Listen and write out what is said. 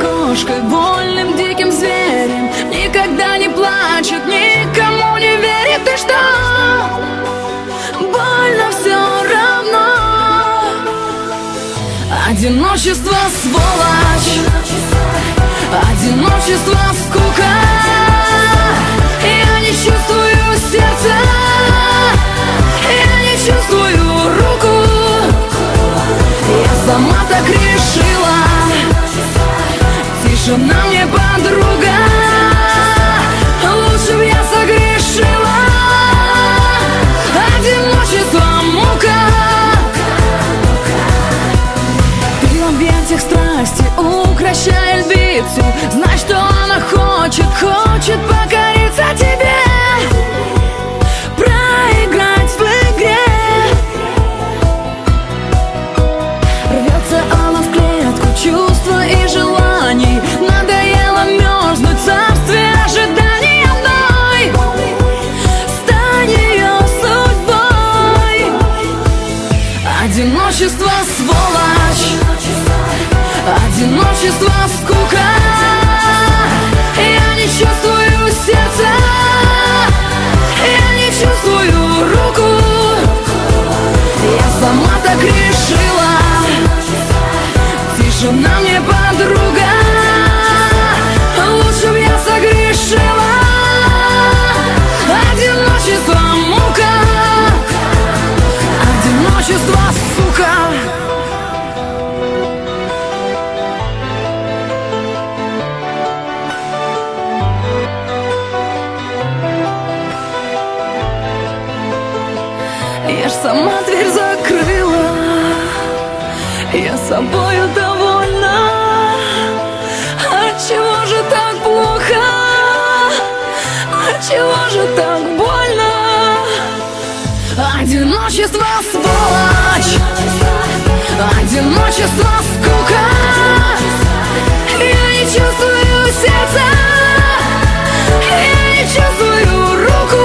кошкой, вольным диким зверем. Никогда не плачет, никому не верит И что? Больно все равно. Одиночество сволочь. Одиночество скука. Я не чувствую сердца. Я не чувствую руку. Я сама так решила Тишина мне подруга Лучше б я согрешила. Одиночество мука. Ты в объятиях страсти укращая львицу Одиночество сволочь. Одиночество скука. Я не чувствую сердца. Я не чувствую руку. Я сама так решила. Тишина мне подруга. Лучше б я согрешила. Одиночество мука. Одиночество сука Я ж сама дверь закрыла. Я собою довольна. Отчего же так плохо? Отчего же так больно? Одиночество сволочь Одиночество скука. Я не чувствую сердца. Я не чувствую руку